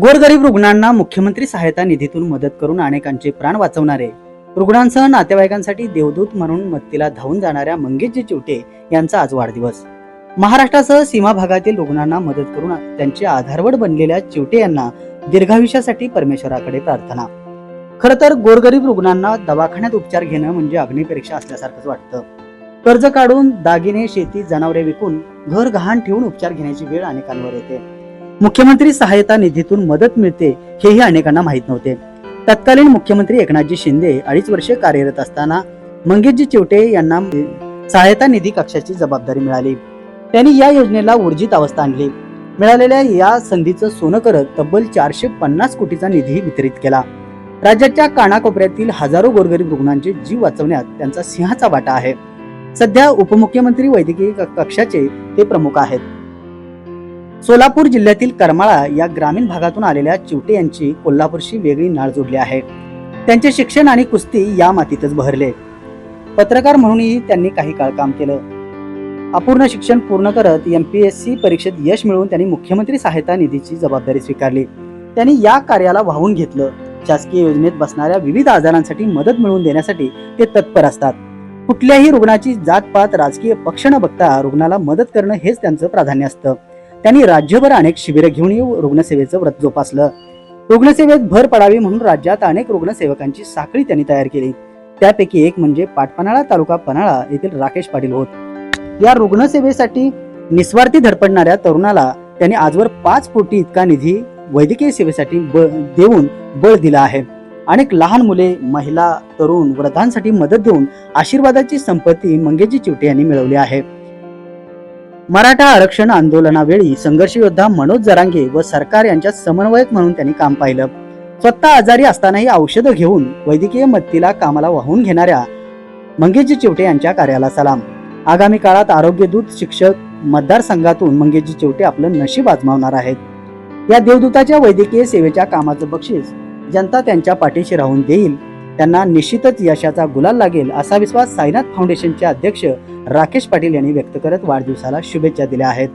गोरगरीब रुग्णांना मुख्यमंत्री सहायता निधीतून मदत करून अनेकांचे प्राण वाचवणारे. रुग्णांसह नातेवाईकांसाठी देवदूत म्हणून मत्तीला धावून जाणाऱ्या मंगेशजी चिवटे यांचा आज वाढदिवस. महाराष्ट्रासह सीमा भागातील रुग्णांना मदत करून त्यांचे आधारवड बनलेल्या चिवटे यांना दीर्घायुष्यासाठी परमेश्वराकडे प्रार्थना. खर तर गोरगरीब रुग्णांना दवाखान्यात उपचार घेणं म्हणजे अग्निपरीक्षा असल्यासारखंच वाटतं. कर्ज काढून दागिने शेती जनावरे विकून घर गहाण ठेवून उपचार घेण्याची वेळ अनेकांवर येते. मुख्यमंत्री सहायता निधीतून मदत मिळते हेही अनेकांना माहीत नव्हते. तत्कालीन मुख्यमंत्री एकनाथजी शिंदे अडीच वर्षे कार्यरत असताना मंगेशजी चिवटे यांना सहायता निधी कक्षाची जबाबदारी मिळाली. त्यांनी या योजनेला ऊर्जित अवस्था आणली. मिळालेल्या या संधीचं सोनं करत तब्बल चारशे पन्नास कोटीचा निधी वितरित केला. राज्याच्या कानाकोपऱ्यातील हजारो गोरगरीब रुग्णांचे जीव वाचवण्यात त्यांचा सिंहाचा वाटा आहे. सध्या उपमुख्यमंत्री वैद्यकीय कक्षाचे ते प्रमुख आहेत. सोलापूर जिल्ह्यातील करमाळा या ग्रामीण भागातून आलेल्या चिवटे यांची कोल्हापूरशी वेगळी नाळ जोडली आहे. त्यांचे शिक्षण आणि कुस्ती या मातीतच बहरले. पत्रकार म्हणूनही त्यांनी काही काळ काम केलं. अपूर्ण शिक्षण पूर्ण करत एम पी एस सी परीक्षेत यश मिळवून त्यांनी मुख्यमंत्री सहायता निधीची जबाबदारी स्वीकारली. त्यांनी या कार्याला वाहून घेतलं. शासकीय योजनेत बसणाऱ्या विविध आजारांसाठी मदत मिळवून देण्यासाठी ते तत्पर असतात. कुठल्याही रुग्णाची जातपात राजकीय पक्ष न बघता रुग्णाला मदत करणं हेच त्यांचं प्राधान्य असतं. त्यांनी राज्यभर अनेक शिबिरं घेऊन रुग्णसेवेचं व्रत जोपासलं. रुग्णसेवेत भर पडावी म्हणून राज्यात अनेक रुग्णसेवकांची साखळी त्यांनी तयार केली. त्यापैकी एक म्हणजे पाटपनाळा तालुका पन्हाळा येथील राकेश पाटील होत. या रुग्णसेवेसाठी निस्वार्थी धडपडणाऱ्या तरुणाला त्यांनी आजवर पाच कोटी इतका निधी वैद्यकीय सेवेसाठी बळ देऊन बळ दिला आहे. अनेक लहान मुले महिला तरुण वृद्धांसाठी मदत देऊन आशीर्वादाची संपत्ती मंगेशजी चिवटे यांनी मिळवली आहे. मराठा आरक्षण आंदोलनावेळी संघर्ष योद्धा मनोज जरांगे व सरकार यांच्या समन्वयक म्हणून त्यांनी काम पाहिलं. स्वतः आजारी असतानाही औषधं घेऊन वैद्यकीय मदतीला कामाला वाहून घेणाऱ्या मंगेशजी चिवटे यांच्या कार्याला सलाम. आगामी काळात आरोग्यदूत शिक्षक मतदारसंघातून मंगेशजी चिवटे आपलं नशीब आजमावणार आहेत. या देवदूताच्या वैद्यकीय सेवेच्या कामाचं बक्षीस जनता त्यांच्या पाठीशी राहून देईल. त्यांना निश्चितच यशाचा गुलाल लागेल असा विश्वास साईनाथ फाउंडेशनचे अध्यक्ष राकेश पाटील यांनी व्यक्त करत वाढदिवसाला शुभेच्छा दिल्या आहेत.